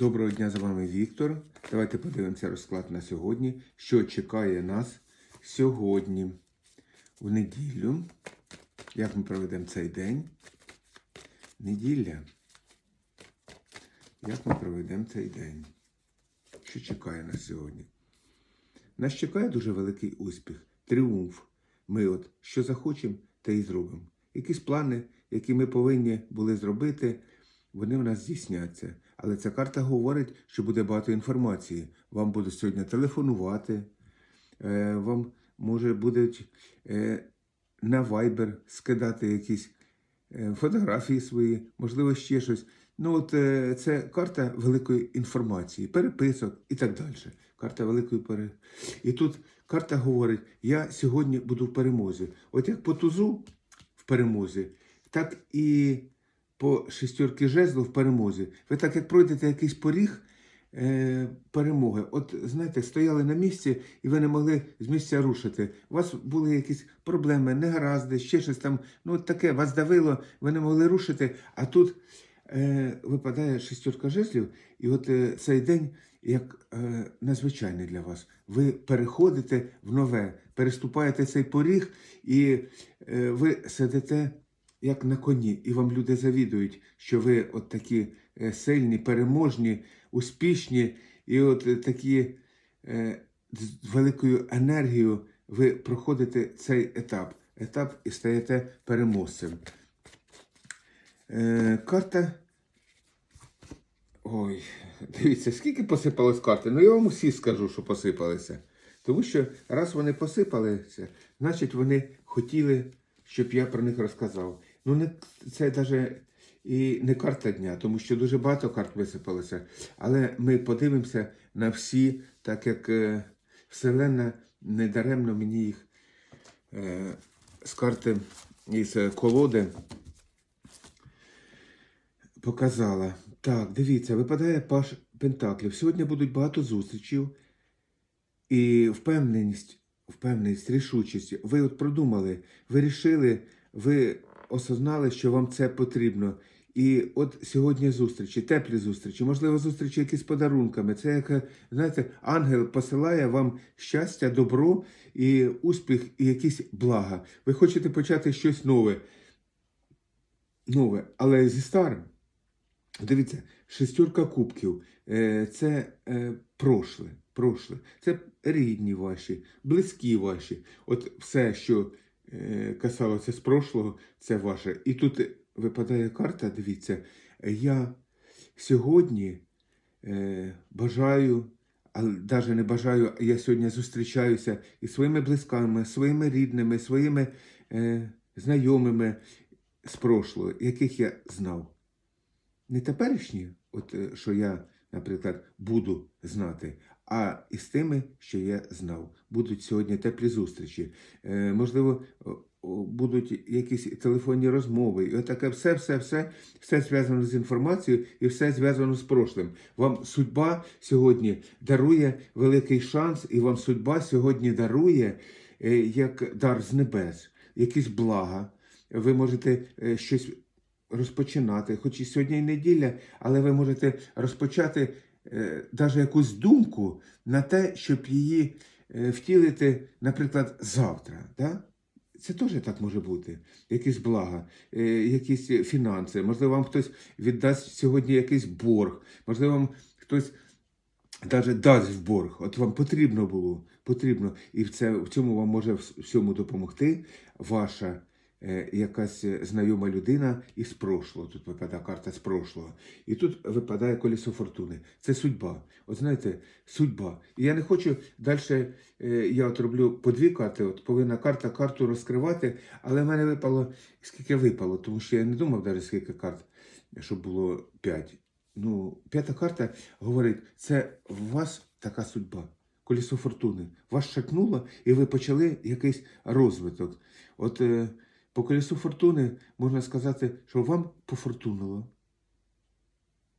Доброго дня з вами Віктор. Давайте подивимося розклад на сьогодні. Що чекає нас сьогодні, в неділю. Як ми проведемо цей день? Неділя. Як ми проведемо цей день? Що чекає нас сьогодні? Нас чекає дуже великий успіх, тріумф. Ми от що захочемо, те і зробимо. Якісь плани, які ми повинні були зробити, вони в нас здійсняться. Але ця карта говорить, що буде багато інформації. Вам будуть сьогодні телефонувати, е, вам може будуть е, на Viber скидати якісь е, фотографії свої, можливо, ще щось. Ну, от це карта великої інформації, переписок і так далі. Карта великої пере. І тут карта говорить: я сьогодні буду в перемозі. От як по тузу в перемозі, так і по шестерки жезлу в перемозі. Ви так як пройдете якийсь поріг е, перемоги, от знаєте, стояли на місці і ви не могли з місця рушити. У вас були якісь проблеми, негаразди, ще щось там, ну от таке, вас давило, ви не могли рушити, а тут е, випадає шестерка жезлів, і от е, цей день як е, надзвичайний для вас. Ви переходите в нове, переступаєте цей поріг, і е, ви сидите як на коні, і вам люди завідують, що ви от такі е, сильні, переможні, успішні, і от е, такі е, з великою енергією ви проходите цей етап. Етап і стаєте переможцем. Карта. Ой, дивіться, скільки посипалось карти. Ну я вам усі скажу, що посипалися. Тому що раз вони посипалися, значить вони хотіли, щоб я про них розказав. Ну, не, це навіть і не карта дня, тому що дуже багато карт висипалося. Але ми подивимося на всі, так як е, Вселенна недаремно мені їх е, з карти із е, колоди показала. Так, дивіться, випадає паш Пентаклів. Сьогодні будуть багато зустрічей і впевненість, впевненість, рішучість. Ви от продумали, ви рішили, ви осознали, що вам це потрібно. І от сьогодні зустрічі, теплі зустрічі, можливо, зустрічі якісь подарунками. Це як, знаєте, ангел посилає вам щастя, добро і успіх, і якісь блага. Ви хочете почати щось нове, нове, але зі старим. Дивіться, шестерка кубків е, це е, прошле, прошле. Це рідні ваші, близькі ваші. От все, що касалося з прошлого, це ваше. І тут випадає карта, дивіться, я сьогодні е, бажаю, а навіть не бажаю, я сьогодні зустрічаюся із своїми близькими, своїми рідними, своїми е, знайомими з прошлого, яких я знав не теперішні, от е, що я, наприклад, буду знати, а із тими, що я знав. Будуть сьогодні теплі зустрічі. Е, можливо, будуть якісь телефонні розмови. І отаке все, все, все, все зв'язано з інформацією і все зв'язано з прошлим. Вам судьба сьогодні дарує великий шанс, і вам судьба сьогодні дарує е, як дар з небес, якісь блага. Ви можете е, щось розпочинати, хоч і сьогодні і неділя, але ви можете розпочати навіть якусь думку на те, щоб її е, втілити, наприклад, завтра. Да? Це теж так може бути. Якісь блага, е, якісь фінанси. Можливо, вам хтось віддасть сьогодні якийсь борг, можливо, вам хтось навіть дасть в борг. От вам потрібно було, потрібно. І в, це, в цьому вам може всьому допомогти ваша е, якась знайома людина із прошлого. Тут випадає карта з прошлого. І тут випадає колесо фортуни. Це судьба. От знаєте, судьба. І я не хочу далі, е, я от роблю по дві карти, от повинна карта карту розкривати, але в мене випало, скільки випало, тому що я не думав навіть скільки карт, щоб було п'ять. Ну, п'ята карта говорить, це у вас така судьба. Колесо фортуни. Вас шакнуло, і ви почали якийсь розвиток. От е, по колесу фортуни можна сказати, що вам пофортунило.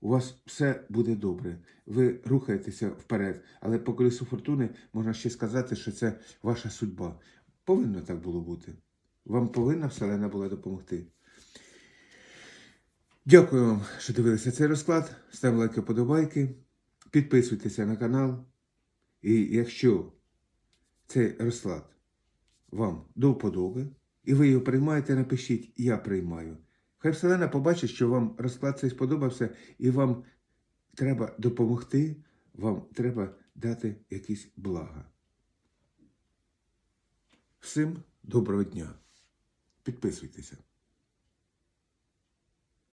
У вас все буде добре. Ви рухаєтеся вперед. Але по колесу фортуни можна ще сказати, що це ваша судьба. Повинно так було бути. Вам повинна Вселена була допомогти. Дякую вам, що дивилися цей розклад. Ставте лайки, подобайки, підписуйтеся на канал. І якщо цей розклад вам до вподоби, і ви його приймаєте, напишіть Я приймаю. Хай Вселена побачить, що вам розклад цей сподобався, і вам треба допомогти, вам треба дати якісь блага. Всім доброго дня. Підписуйтеся.